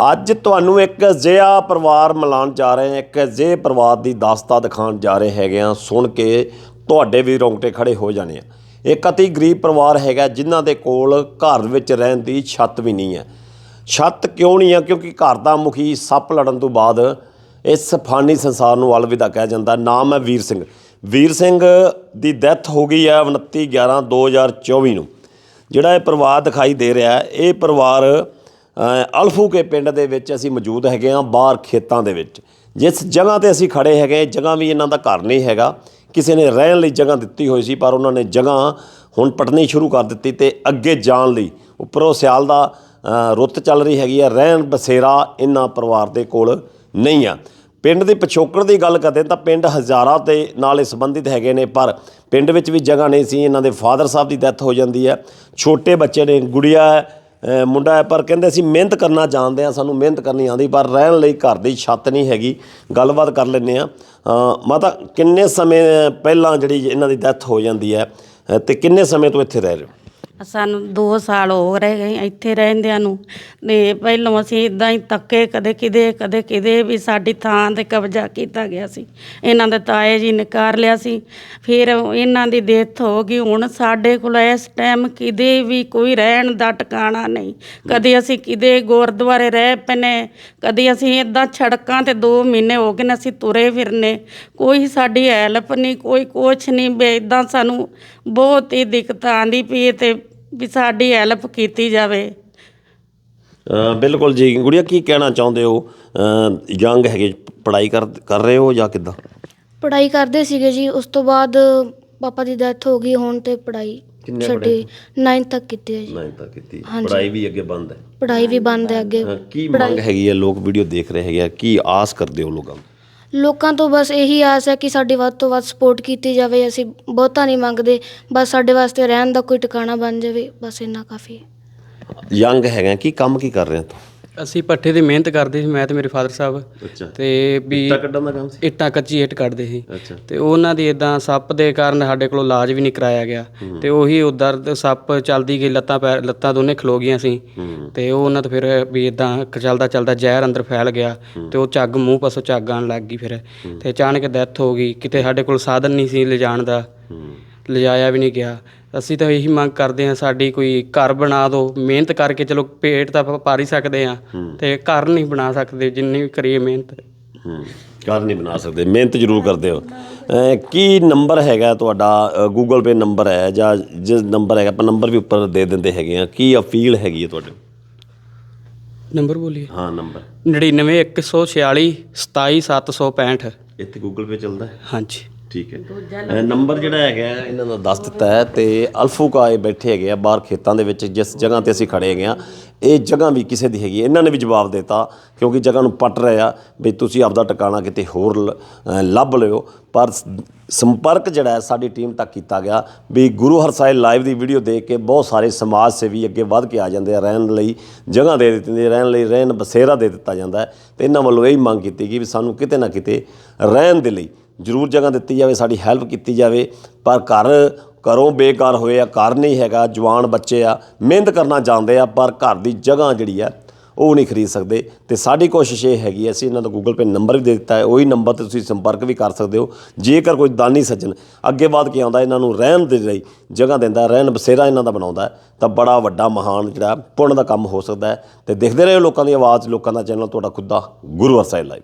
ਅੱਜ ਤੁਹਾਨੂੰ ਇੱਕ ਅਜਿਹਾ ਪਰਿਵਾਰ ਮਿਲਾਉਣ ਜਾ ਰਹੇ ਹਾਂ, ਇੱਕ ਅਜਿਹੇ ਪਰਿਵਾਰ ਦੀ ਦਾਸਤਾ ਦਿਖਾਉਣ ਜਾ ਰਹੇ ਹੈਗੇ ਆ ਸੁਣ ਕੇ ਤੁਹਾਡੇ ਵੀ ਰੋਂਗਟੇ ਖੜੇ ਹੋ ਜਾਣੇ ਆ। ਇੱਕ ਅਤੀ ਗਰੀਬ ਪਰਿਵਾਰ ਹੈਗਾ, ਜਿਨ੍ਹਾਂ ਦੇ ਕੋਲ ਘਰ ਵਿੱਚ ਰਹਿਣ ਦੀ ਛੱਤ ਵੀ ਨਹੀਂ ਹੈ। ਛੱਤ ਕਿਉਂ ਨਹੀਂ ਹੈ? ਕਿਉਂਕਿ ਘਰ ਦਾ ਮੁਖੀ ਸੱਪ ਲੜਨ ਤੋਂ ਬਾਅਦ ਇਸ ਫਾਨੀ ਸੰਸਾਰ ਨੂੰ ਅਲਵਿਦਾ ਕਹਿ ਜਾਂਦਾ। ਨਾਮ ਹੈ ਵੀਰ ਸਿੰਘ। ਵੀਰ ਸਿੰਘ ਦੀ ਡੈਥ ਹੋ ਗਈ ਹੈ 29 11 2024 ਨੂੰ। ਜਿਹੜਾ ਇਹ ਪਰਿਵਾਰ ਦਿਖਾਈ ਦੇ ਰਿਹਾ ਇਹ ਪਰਿਵਾਰ ਅ, ਅਲਫੂਕੇ ਪਿੰਡ ਦੇ ਵਿੱਚ ਅਸੀਂ ਮੌਜੂਦ ਹੈਗੇ ਹਾਂ ਬਾਹਰ ਖੇਤਾਂ ਦੇ ਵਿੱਚ। ਜਿਸ ਜਗ੍ਹਾ ਤੇ ਅਸੀਂ ਖੜੇ ਹੈਗੇ ਜਗ੍ਹਾ ਵੀ ਇਹਨਾਂ ਦਾ ਘਰ ਨਹੀਂ ਹੈਗਾ। ਕਿਸੇ ਨੇ ਰਹਿਣ ਲਈ ਜਗ੍ਹਾ ਦਿੱਤੀ ਹੋਈ ਸੀ ਪਰ ਉਹਨਾਂ ਨੇ ਜਗ੍ਹਾ ਹੁਣ ਪਟਣੀ ਸ਼ੁਰੂ ਕਰ ਦਿੱਤੀ ਤੇ ਅੱਗੇ ਜਾਣ ਲਈ। ਉੱਪਰੋਂ ਸਿਆਲ ਦਾ ਰੁੱਤ ਚੱਲ ਰਹੀ ਹੈਗੀ ਆ ਰਹਿਣ ਬਸੇਰਾ ਇਹਨਾਂ ਪਰਿਵਾਰ ਦੇ ਕੋਲ ਨਹੀਂ ਆ। ਪਿੰਡ ਦੇ ਪਿਛੋਕੜ ਦੀ ਗੱਲ ਕਰਦੇ ਤਾਂ ਪਿੰਡ ਹਜ਼ਾਰਾਂ ਦੇ ਨਾਲ ਸੰਬੰਧਿਤ ਹੈਗੇ ਨੇ ਪਰ ਪਿੰਡ ਵਿੱਚ ਵੀ ਜਗ੍ਹਾ ਨਹੀਂ ਸੀ। ਇਹਨਾਂ ਦੇ ਫਾਦਰ ਸਾਹਿਬ ਦੀ ਡੈਥ ਹੋ ਜਾਂਦੀ ਹੈ। ਛੋਟੇ ਬੱਚੇ ਨੇ ਗੁੜੀਆ ਮੁੰਡਾ ਹੈ ਪਰ ਕਹਿੰਦੇ ਅਸੀਂ ਮਿਹਨਤ ਕਰਨਾ ਜਾਣਦੇ ਆ ਸਾਨੂੰ ਮਿਹਨਤ ਕਰਨੀ ਆਉਂਦੀ ਪਰ ਰਹਿਣ ਲਈ ਘਰ ਦੀ ਛੱਤ ਨਹੀਂ ਹੈਗੀ। ਗੱਲਬਾਤ ਕਰ ਲੈਂਦੇ ਆ ਮਾਤਾ ਕਿੰਨੇ ਸਮੇਂ ਪਹਿਲਾਂ ਜਿਹੜੀ ਇਹਨਾਂ ਦੀ ਡੈਥ ਹੋ ਜਾਂਦੀ ਹੈ? ਅ, ਤੇ ਕਿੰਨੇ ਸਮੇਂ ਤੋਂ ਇੱਥੇ ਰਹਿ ਰਹੇ ਹੋ? ਸਾਨੂੰ 2 ਸਾਲ ਹੋ ਰਹੇ ਗਏ ਇੱਥੇ ਰਹਿੰਦਿਆਂ ਨੂੰ। ਤੇ ਪਹਿਲਾਂ ਅਸੀਂ ਇਦਾਂ ਹੀ ਤੱਕੇ ਕਦੇ ਕਿਦੇ ਕਦੇ ਕਿਦੇ ਵੀ ਸਾਡੀ ਥਾਂ ਤੇ ਕਬਜ਼ਾ ਕੀਤਾ ਗਿਆ ਸੀ। ਇਹਨਾਂ ਦੇ ਤਾਏ ਜੀ ਨੇ ਕਰ ਲਿਆ ਸੀ। ਫਿਰ ਇਹਨਾਂ ਦੀ ਡੈਥ ਹੋ ਗਈ। ਹੁਣ ਸਾਡੇ ਕੋਲ ਇਸ ਟਾਈਮ ਕਿਦੇ ਵੀ ਕੋਈ ਰਹਿਣ ਦਾ ਟਿਕਾਣਾ ਨਹੀਂ। ਕਦੇ ਅਸੀਂ ਕਿਦੇ ਗੁਰਦੁਆਰੇ ਰਹਿ ਪਨੇ ਕਦੇ ਅਸੀਂ ਇਦਾਂ ਛੜਕਾਂ ਤੇ 2 ਮਹੀਨੇ ਹੋ ਗਏ ਨੇ ਅਸੀਂ ਤੁਰੇ ਫਿਰਨੇ। ਕੋਈ ਸਾਡੀ ਹੈਲਪ ਨਹੀਂ, ਕੋਈ ਕੁਛ ਨਹੀਂ। ਵੀ ਇਦਾਂ ਸਾਨੂੰ ਬਹੁਤ ਹੀ ਦਿੱਕਤ ਆਂਦੀ ਪਈ ਤੇ ਵੀ ਸਾਡੀ ਹੈਲਪ ਕੀਤੀ ਜਾਵੇ। ਅ, ਬਿਲਕੁਲ ਜੀ। ਗੁੜੀਆ ਕੀ ਕਹਿਣਾ ਚਾਹੁੰਦੇ ਹੋ? ਯੰਗ ਹੈਗੇ ਪੜ੍ਹਾਈ ਕਰ ਕਰ ਰਹੇ ਹੋ ਜਾਂ ਕਿੱਦਾਂ? ਪੜ੍ਹਾਈ ਕਰਦੇ ਸੀਗੇ ਜੀ। ਉਸ ਤੋਂ ਬਾਅਦ ਪਾਪਾ ਦੀ ਡੈਥ ਹੋ ਗਈ ਹੁਣ ਤੇ ਪੜ੍ਹਾਈ ਕਿੰਨੇ ਛੱਡੀ। 9 ਤੱਕ ਕੀਤੀ ਹੈ ਜੀ। ਨਹੀਂ ਤਾਂ ਕੀਤੀ। ਹਾਂਜੀ। ਪੜ੍ਹਾਈ ਵੀ ਅੱਗੇ ਬੰਦ ਹੈ। ਪੜ੍ਹਾਈ ਵੀ ਬੰਦ ਹੈ ਅੱਗੇ। ਕੀ ਮੰਗ ਹੈਗੀ ਹੈ? ਲੋਕ ਵੀਡੀਓ ਦੇਖ ਰਹੇ ਹੈਗੇ ਆ। ਕੀ ਆਸ ਕਰਦੇ ਹੋ ਲੋਕਾਂ ਲੋਕਾਂ ਤੋਂ ਬਸ ਇਹੀ ਆਸ ਹੈ ਕਿ ਸਾਡੀ ਵੱਧ ਤੋਂ ਵੱਧ ਸਪੋਰਟ ਕੀਤੀ ਜਾਵੇ, ਅਸੀਂ ਬਹੁਤਾ ਨਹੀਂ ਮੰਗਦੇ, ਬਸ ਸਾਡੇ ਵਾਸਤੇ ਰਹਿਣ ਦਾ ਕੋਈ ਟਿਕਾਣਾ ਬਣ ਜਾਵੇ, ਬਸ ਇੰਨਾ ਕਾਫੀ ਹੈ। ਯੰਗ ਹੈਗਾ ਕੀ ਕੰਮ ਕੀ ਕਰ ਰਹੇ ਤੂੰ ਅਸੀਂ ਪੱਠੇ ਦੀ ਮਿਹਨਤ ਕਰਦੇ ਸੀ ਮੈਂ ਤੇ ਮੇਰੇ ਫਾਦਰ ਸਾਹਿਬ। ਅੱਛਾ। ਤੇ ਵੀ ਕੱਢਣ ਦਾ ਕੰਮ ਸੀ? ਇੱਟਾਂ ਕੱਚੀ ਇੱਟ ਕੱਢਦੇ ਸੀ। ਅੱਛਾ। ਤੇ ਉਹਨਾਂ ਦੀ ਇਦਾਂ ਸੱਪ ਦੇ ਕਾਰਨ ਸਾਡੇ ਕੋਲੋਂ ਇਲਾਜ ਵੀ ਨਹੀਂ ਕਰਾਇਆ ਗਿਆ। ਤੇ ਉਹੀ ਉਦਰ ਸੱਪ ਚੱਲਦੀ ਗਈ ਲੱਤਾਂ ਪੈਰ ਲੱਤਾਂ ਦੋਨੇ ਖਲੋ ਗਈਆਂ ਸੀ। ਤੇ ਉਹ ਉਹਨਾਂ ਤੋਂ ਫਿਰ ਵੀ ਇਦਾਂ ਚੱਲਦਾ ਚੱਲਦਾ ਜ਼ਹਿਰ ਅੰਦਰ ਫੈਲ ਗਿਆ। ਤੇ ਉਹ ਝੱਗ ਮੂੰਹ ਪਾਸੋਂ ਝੱਗ ਆਉਣ ਲੱਗ ਗਈ ਫਿਰ। ਤੇ ਅਚਾਨਕ ਡੈਥ ਹੋ ਗਈ। ਕਿਤੇ ਸਾਡੇ ਕੋਲ ਸਾਧਨ ਨਹੀਂ ਸੀ ਲਿਜਾਣ ਦਾ। ਲਿਜਾਇਆ ਵੀ ਨਹੀਂ ਗਿਆ। ਅਸੀਂ ਤਾਂ ਇਹੀ ਮੰਗ ਕਰਦੇ ਹਾਂ ਸਾਡੀ ਕੋਈ ਘਰ ਬਣਾ ਦਿਓ। ਮਿਹਨਤ ਕਰਕੇ ਚਲੋ ਪੇਟ ਤਾਂ ਆਪਾਂ ਪਾਰ ਹੀ ਸਕਦੇ ਆ ਤੇ ਘਰ ਨਹੀਂ ਬਣਾ ਸਕਦੇ ਜਿੰਨੀ ਵੀ ਕਰੀਏ ਮਿਹਨਤ। ਹੂੰ ਘਰ ਨਹੀਂ ਬਣਾ ਸਕਦੇ ਮਿਹਨਤ ਜ਼ਰੂਰ ਕਰਦੇ ਹੋ। ਕੀ ਨੰਬਰ ਹੈਗਾ ਤੁਹਾਡਾ ਗੂਗਲ ਪੇ ਨੰਬਰ ਹੈ ਜਾਂ ਜਿਸ ਨੰਬਰ ਹੈਗਾ ਆਪਾਂ ਨੰਬਰ ਵੀ ਉੱਪਰ ਦੇ ਦਿੰਦੇ ਹੈਗੇ ਆ ਕੀ ਅਪੀਲ ਹੈਗੀ ਹੈ ਤੁਹਾਡੇ? ਨੰਬਰ ਬੋਲੀਏ। ਹਾਂ ਨੰਬਰ। 99146 27765 ਇੱਥੇ ਗੂਗਲ ਪੇ ਚੱਲਦਾ ਹੈ? ਹਾਂਜੀ। ਠੀਕ ਹੈ। ਨੰਬਰ ਜਿਹੜਾ ਹੈਗਾ ਇਹਨਾਂ ਦਾ ਦੱਸ ਦਿੱਤਾ ਹੈ ਤੇ ਇਹ ਬੈਠੇ ਹੈਗੇ ਆ ਬਾਹਰ ਖੇਤਾਂ ਦੇ ਵਿੱਚ ਜਿਸ ਜਗ੍ਹਾ ਤੇ ਅਸੀਂ ਖੜੇ ਹੈਗੇ ਆ। ਇਹ ਜਗ੍ਹਾ ਵੀ ਕਿਸੇ ਦੀ ਹੈਗੀ। ਇਹਨਾਂ ਨੇ ਵੀ ਜਵਾਬ ਦਿੱਤਾ ਕਿਉਂਕਿ ਜਗ੍ਹਾ ਨੂੰ ਪੱਟ ਰਹੇ ਆ ਵੀ ਤੁਸੀਂ ਆਪਦਾ ਟਿਕਾਣਾ ਕਿਤੇ ਹੋਰ ਲੱਭ ਲਿਓ। ਪਰ ਸੰਪਰਕ ਜਿਹੜਾ ਹੈ ਸਾਡੀ ਟੀਮ ਤੱਕ ਕੀਤਾ ਗਿਆ ਵੀ ਗੁਰੂ ਹਰਸਾਏ ਲਾਈਵ ਦੀ ਵੀਡੀਓ ਦੇਖ ਕੇ ਬਹੁਤ ਸਾਰੇ ਸਮਾਜ ਸੇਵੀ ਅੱਗੇ ਵੱਧ ਕੇ ਆ ਜਾਂਦੇ ਆ ਰਹਿਣ ਲਈ ਜਗ੍ਹਾ ਦੇ ਦਿੱਤੀ ਰਹਿਣ ਲਈ ਰਹਿਣ ਬਸੇਰਾ ਦੇ ਦਿੱਤਾ ਜਾਂਦਾ ਹੈ। ਤੇ ਇਹਨਾਂ ਵੱਲੋਂ ਇਹ ਮੰਗ ਕੀਤੀ ਗਈ ਵੀ ਸਾਨੂੰ ਕਿਤੇ ਨਾ ਕਿਤੇ ਰਹਿਣ ਦੇ ਲਈ ਜ਼ਰੂਰ ਜਗ੍ਹਾ ਦਿੱਤੀ ਜਾਵੇ, ਸਾਡੀ ਹੈਲਪ ਕੀਤੀ ਜਾਵੇ। ਪਰ ਘਰ ਘਰੋਂ ਬੇਕਾਰ ਹੋਏ ਆ, ਘਰ ਨਹੀਂ ਹੈਗਾ, ਜਵਾਨ ਬੱਚੇ ਆ, ਮਿਹਨਤ ਕਰਨਾ ਚਾਹੁੰਦੇ ਆ, ਪਰ ਘਰ ਦੀ ਜਗ੍ਹਾ ਜਿਹੜੀ ਆ, ਉਹ ਨਹੀਂ ਖਰੀਦ ਸਕਦੇ। ਤੇ ਸਾਡੀ ਕੋਸ਼ਿਸ਼ ਇਹ ਹੈਗੀ ਅਸੀਂ ਇਹਨਾਂ ਦਾ ਗੂਗਲ ਪੇ ਨੰਬਰ ਵੀ ਦੇ ਦਿੱਤਾ ਹੈ, ਉਹੀ ਨੰਬਰ ਤੇ ਤੁਸੀਂ ਸੰਪਰਕ ਵੀ ਕਰ ਸਕਦੇ ਹੋ। ਜੇਕਰ ਕੋਈ ਦਾਨੀ ਸੱਜਣ ਅੱਗੇ ਬਾਅਦ ਕੀ ਆਉਂਦਾ, ਇਹਨਾਂ ਨੂੰ ਰਹਿਣ ਦੇ ਲਈ ਜਗ੍ਹਾ ਦਿੰਦਾ, ਰਹਿਣ ਬਸੇਰਾ ਇਹਨਾਂ ਦਾ ਬਣਾਉਂਦਾ, ਤਾਂ ਬੜਾ ਵੱਡਾ ਮਹਾਨ ਜਿਹੜਾ ਪੁੰਨ ਦਾ ਕੰਮ ਹੋ ਸਕਦਾ ਹੈ। ਤੇ ਦੇਖਦੇ ਰਹੋ ਲੋਕਾਂ ਦੀ ਆਵਾਜ਼, ਲੋਕਾਂ ਦਾ ਚੈਨਲ, ਤੁਹਾਡਾ ਖੁਦ ਦਾ ਗੁਰੂ ਅਰਸਾਈ ਲਾਈਵ